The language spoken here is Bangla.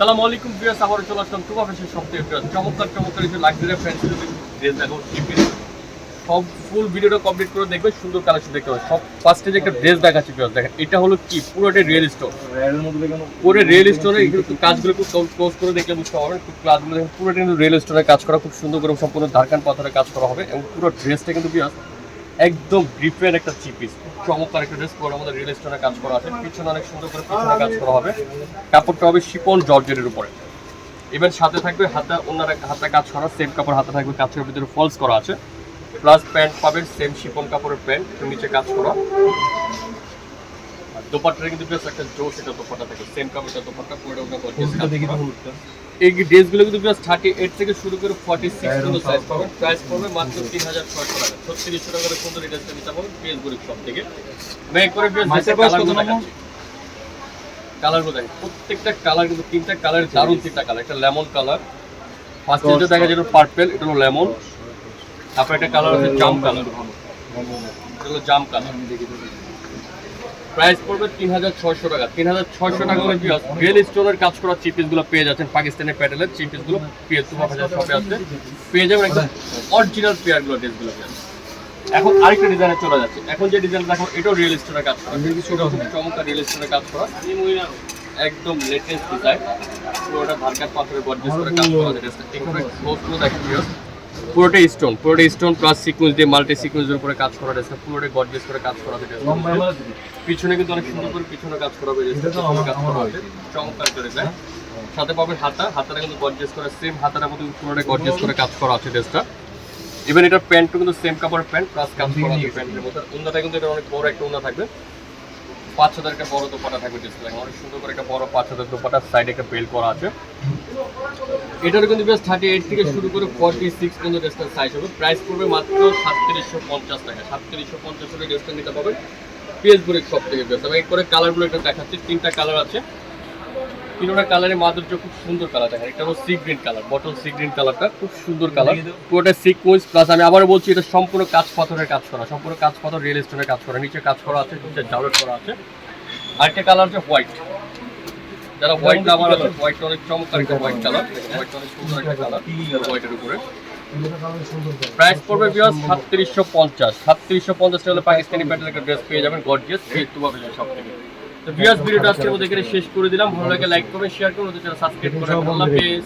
সালাম আলাইকুম ভিউয়ার্স চলে আসলাম ফ্যাশন থেকে চমৎকার চমৎকার কিছু লাক্সারি ফ্যান্সি ড্রেস দেখো সব ফুল ভিডিওটা কমপ্লিট করে দেখবে সুন্দর কালেকশন দেখতে হবে সব ফার্স্টে যে একটা ড্রেস দেখাচ্ছি ভিউয়ার্স দেখেন এটা হলো কি? পুরোটা রিয়েল স্টোর পুরো রিয়েল স্টোরে এগুলো কাজগুলো খুব ক্লোজ করে দেখলে বুঝতে খুব ক্লাসগুলো দেখেন পুরোটা কিন্তু রিয়েল স্টোরে কাজ করা খুব সুন্দর করে সম্পূর্ণ ধারকান পাথরে কাজ করা হবে এবং পুরো ড্রেসটা কিন্তু ভিউয়ার্স একদম গ্রিপের একটা চিপিস পিস চমৎকার একটা ড্রেস পুরো আমাদের রিয়েল স্টোরে কাজ করা আছে। পিছনে অনেক সুন্দর করে পিছনে কাজ করা হবে। কাপড়টা হবে শিপন জর্জেটের উপরে। এবার সাথে থাকবে হাতা ওনার হাতে কাজ করা সেম কাপড় হাতে থাকবে কাছের ভিতরে ফলস করা আছে। প্লাস প্যান্ট পাবেন সেম শিপন কাপড়ের প্যান্ট নিচে কাজ করা। দোপাট্টাটা কিন্তু বেশ একটা জোশ এটা দোপাট্টা থাকে। সেম দোপাট্টা পুরো ওটা। এই ড্রেসগুলো কিন্তু প্লাস থার্টি এইট থেকে শুরু করে ফর্টি সিক্স পর্যন্ত সাইজ পাবেন প্রাইস পড়বে মাত্র তিন হাজার ছয়শো টাকা। ছত্রিশশো টাকা করে সুন্দর এই ড্রেসটা নিতে পারবেন গরিব সব থেকে। মেক করে? কালারগুলো দেখেন প্রত্যেকটা কালার কিন্তু তিনটা কালার দারুণ তিনটা কালার একটা লেমন কালার ফার্স্ট যেটা দেখা যেটা পার্পেল এটা হলো লেমন তারপর একটা কালার আছে জাম কালার এটা হলো জাম কালার প্রাইস পড়বে তিন হাজার ছয়শো টাকা। তিন হাজার ছয়শো টাকা করে রিয়েল স্টোনের কাজ করা চিপিসগুলো পেয়ে যাচ্ছেন পাকিস্তানের প্যাটেলের। চিপিসগুলো পেয়ে তোমার হাজার শপে আছে পেয়ে যাবেন একদম অরিজিনাল পেয়ারগুলো ড্রেসগুলো এখন আরেকটা ডিজাইনে চলে যাচ্ছে। এখন যে ডিজাইন দেখো এটাও রিয়েল স্টোনের কাজ করা। চমৎকার রিয়েল স্টোনের কাজ করা। একদম লেটেস্ট ডিজাইন পুরোটা ধারকার পাথরের গর্জিয়াস করে কাজ করা ড্রেসটা এখানে দেখেন ভিউয়ার্স পুরোটা স্টোন পুরোটা স্টোন প্লাস সিকুয়েন্স দিয়ে মাল্টি সিকুয়েন্সের উপরে কাজ করা ড্রেসটা পুরোটা গর্জিয়াস করে কাজ করা ড্রেসটা পিছনে কিন্তু অনেক সুন্দর করে পিছনে কাজ করা হবে এটা তো আমার- কাজ করা হয়েছে। চমৎকার করে দেয় সাথে পাবেন হাতা হাতাটা কিন্তু গর্জিয়াস করে সেম হাতাটা মতো পুরোটা গর্জিয়াস করে কাজ করা আছে ড্রেসটা ইভেন এটা প্যান্টও কিন্তু সেম কাপড়ের প্যান্ট প্লাস কাজ করা আছে প্যান্টের মধ্যে। উন্নাটা কিন্তু এটা অনেক বড় একটা উন্না থাকবে। পাঁচ হাজার একটা বড় দোপাটা থাকবে ডিসপ্লে অনেক সুন্দর করে একটা বড় পাঁচ হাজার দোপাটার সাইডে একটা বেল করা আছে। এটার কিন্তু বেশ থার্টি এইট থেকে শুরু করে ফর্টি সিক্স পর্যন্ত ড্রেসটার সাইজ হবে। প্রাইস পড়বে মাত্র সাতত্রিশশো পঞ্চাশ টাকা। সাতত্রিশশো পঞ্চাশ টাকা ড্রেসটা নিতে পারবেন। ফেসবুক সব থেকে বেস্ট আমি করে কালারগুলো একটা দেখাচ্ছি। তিনটা কালার আছে। তিনটা কালারের মাধুর্য খুব সুন্দর কালার দেখেন এটা হলো sea green colour bottle sea green কালারটা খুব সুন্দর কালার পুরোটা সিকুয়েন্স প্লাস আমি আবার বলছি এটা সম্পূর্ণ কাজ পাথরের কাজ করা সম্পূর্ণ কাজ পাথর রিয়েল স্টোনের কাজ করা নিচে কাজ করা আছে নিচে জাউলেট করা আছে। আরেকটা কালার হচ্ছে হোয়াইট যারা হোয়াইট লাভার আছে হোয়াইট অনেক চমৎকার একটা হোয়াইট কালার হোয়াইট অনেক সুন্দর একটা কালার হোয়াইটের উপরে। প্রাইস পড়বে বিয়াস সাতত্রিশশো পঞ্চাশ। সাতত্রিশশো পঞ্চাশ টাকা হলে পাকিস্তানি প্যাটার্ন একটা ড্রেস পেয়ে যাবেন গর্জিয়াস সব থেকে। বিয়াস ভিডিওটা আজকে মধ্যে এখানে শেষ করে দিলাম। ভালো লাগে লাইক করবেন শেয়ার করুন। সাবস্ক্রাইব করে আল্লাহ হাফেজ।